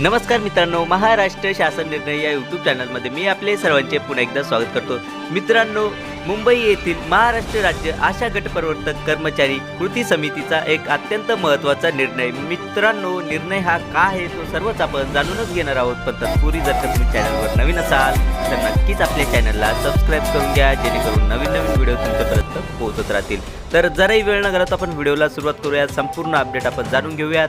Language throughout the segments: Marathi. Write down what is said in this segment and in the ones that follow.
नमस्कार मित्रांनो महाराष्ट्र शासन निर्णय या यूट्यूब चॅनलमध्ये मी आपले सर्वांचे पुन्हा एकदा स्वागत करतो. मित्रांनो मुंबई येथील महाराष्ट्र राज्य आशा गट प्रवर्तक कर्मचारी कृती समितीचा एक अत्यंत महत्त्वाचा निर्णय. मित्रांनो निर्णय हा का आहे तो सर्वच आपण जाणूनच घेणार आहोत. पण तत्पूर्वी जर का तुम्ही चॅनलवर नवीन असाल तर नक्कीच आपल्या चॅनलला सबस्क्राईब करून घ्या जेणेकरून नवीन नवीन व्हिडिओ तुमच्यापर्यंत पोहोचत राहतील. तर जराही वेळ न घालवता आपण व्हिडिओला सुरुवात करूया संपूर्ण अपडेट आपण जाणून घेऊयात.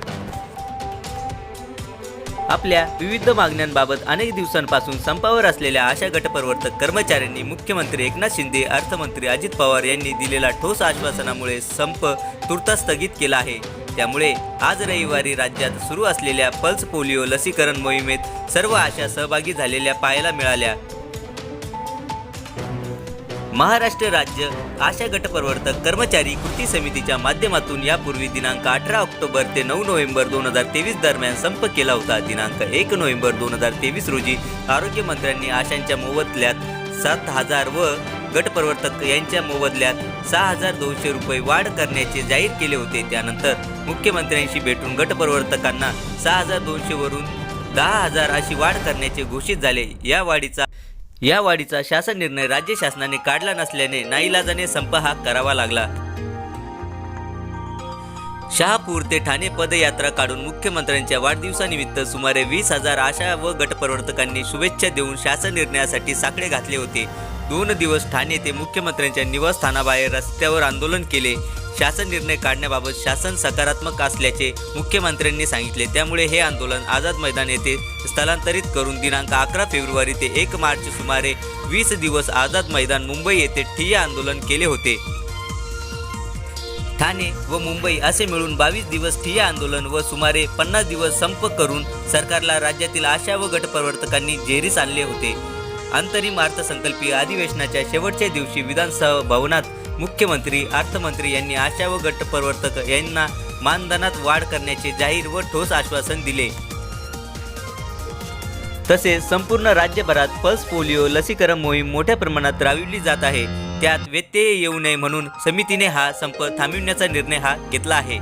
आपल्या विविध मागण्यांबाबत अनेक दिवसांपासून संपावर असलेल्या आशा गटप्रवर्तक कर्मचाऱ्यांनी मुख्यमंत्री एकनाथ शिंदे अर्थमंत्री अजित पवार यांनी दिलेला ठोस आश्वासनामुळे संप तुर्ता स्थगित केला आहे. त्यामुळे आज रविवारी राज्यात सुरू असलेल्या पल्स पोलिओ लसीकरण मोहिमेत सर्व आशा सहभागी झालेल्या पाहायला मिळाल्या. महाराष्ट्र राज्य आशा गटप्रवर्तक कर्मचारी कृती समितीच्या माध्यमातून यापूर्वी दिनांक अठरा ऑक्टोबर ते नऊ नोव्हेंबर दोन हजार तेवीस दरम्यान संप केला होता. दिनांक एक नोव्हेंबर दोन हजार तेवीस रोजी आरोग्यमंत्र्यांनी आशांच्या मोबदल्यात सात हजार व गटप्रवर्तक यांच्या मोबदल्यात सहा हजार दोनशे रुपये वाढ करण्याचे जाहीर केले होते. त्यानंतर मुख्यमंत्र्यांशी भेटून गटप्रवर्तकांना सहा हजार दोनशे वरून दहा हजार अशी वाढ करण्याचे घोषित झाले. या वाढीचा या वाढीचा शासन निर्णय राज्य शासनाने काढला नसल्याने नाईलाजाने संप हा करावा लागला. शहापूर ते ठाणे पदयात्रा काढून मुख्यमंत्र्यांच्या वाढदिवसानिमित्त सुमारे वीस हजार आशा व गटप्रवर्तकांनी शुभेच्छा देऊन शासन निर्णयासाठी साकडे घातले होते. दोन दिवस ठाणे ते मुख्यमंत्र्यांच्या निवासस्थानाबाहेर रस्त्यावर आंदोलन केले. शासन निर्णय काढण्याबाबत शासन सकारात्मक असल्याचे मुख्यमंत्र्यांनी सांगितले. त्यामुळे हे आंदोलन आझाद मैदान येथे स्थलांतरित करून दिनांक अकरा फेब्रुवारी ते एक मार्च सुमारे वीस दिवस आझाद मैदान मुंबई येथे ठिय्या आंदोलन केले होते. ठाणे व मुंबई असे मिळून बावीस दिवस ठिय्या आंदोलन व सुमारे पन्नास दिवस संप करून सरकारला राज्यातील आशा व गटप्रवर्तकांनी जेरीस आणले होते. अंतरिम अर्थसंकल्पीय अधिवेशनाच्या शेवटच्या दिवशी विधानसभा भवनात मुख्यमंत्री अर्थमंत्री यांनी आशा व गटप्रवर्तक यांना मानधनात वाढ करण्याचे जाहीर व ठोस आश्वासन दिले. तसेच संपूर्ण राज्यभरात पल्स पोलिओ लसीकरण मोहीम मोठ्या प्रमाणात राबविली जात आहे. त्यात व्यत्यय येऊ नये म्हणून समितीने हा संप थांबविण्याचा निर्णय हा घेतला आहे.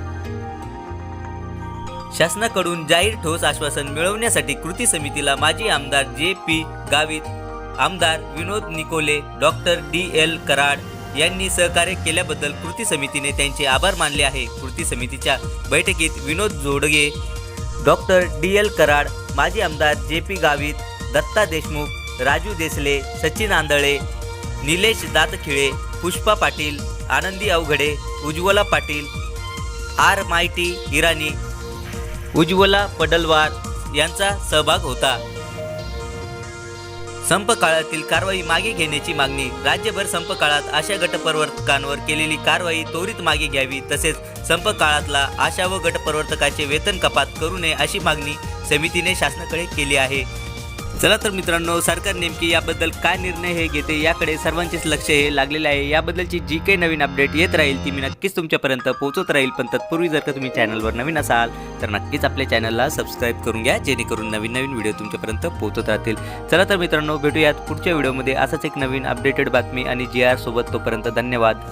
शासनाकडून जाहीर ठोस आश्वासन मिळवण्यासाठी कृती समितीला माजी आमदार जे पी गावित आमदार Vinod Nikole doctor D L Karad यांनी सहकार्य केल्याबद्दल कृती समितीने त्यांचे आभार मानले आहे. कृती समितीच्या बैठकीत Vinod Jodge doctor D L Karad माजी आमदार J P Gavit Datta Deshmukh Raju Desle Sachin Andhale Nilesh Datkhile Pushpa Patil Anandi Avaghade Ujjwala Patil R Maity Irani Ujjwala Padalwar यांचा सहभाग होता. संप काळातील कारवाई मागे घेण्याची मागणी. राज्यभर संप काळात आशा गटप्रवर्तकांवर केलेली कारवाई त्वरित मागे घ्यावी तसेच संप काळातला आशा व गटप्रवर्तकाचे वेतन कपात करू नये अशी मागणी समितीने शासनाकडे केली आहे. चला तर मित्रांनो सरकार नेमकी याबद्दल काय निर्णय हे घेते याकडे सर्वांचेच लक्ष हे लागलेले आहे. याबद्दलची जी काही नवीन अपडेट येत राहील ती मी नक्कीच तुमच्यापर्यंत पोहोचत राहील. पण तत्पूर्वी जर का तुम्ही चॅनलवर नवीन असाल तर नक्कीच आपल्या चॅनलला सबस्क्राईब करून घ्या जेणेकरून नवीन नवीन व्हिडिओ तुमच्यापर्यंत पोहोचत राहतील. चला तर मित्रांनो भेटूयात पुढच्या व्हिडिओमध्ये असाच एक नवीन अपडेटेड बातमी आणि जी आर सोबत तोपर्यंत धन्यवाद.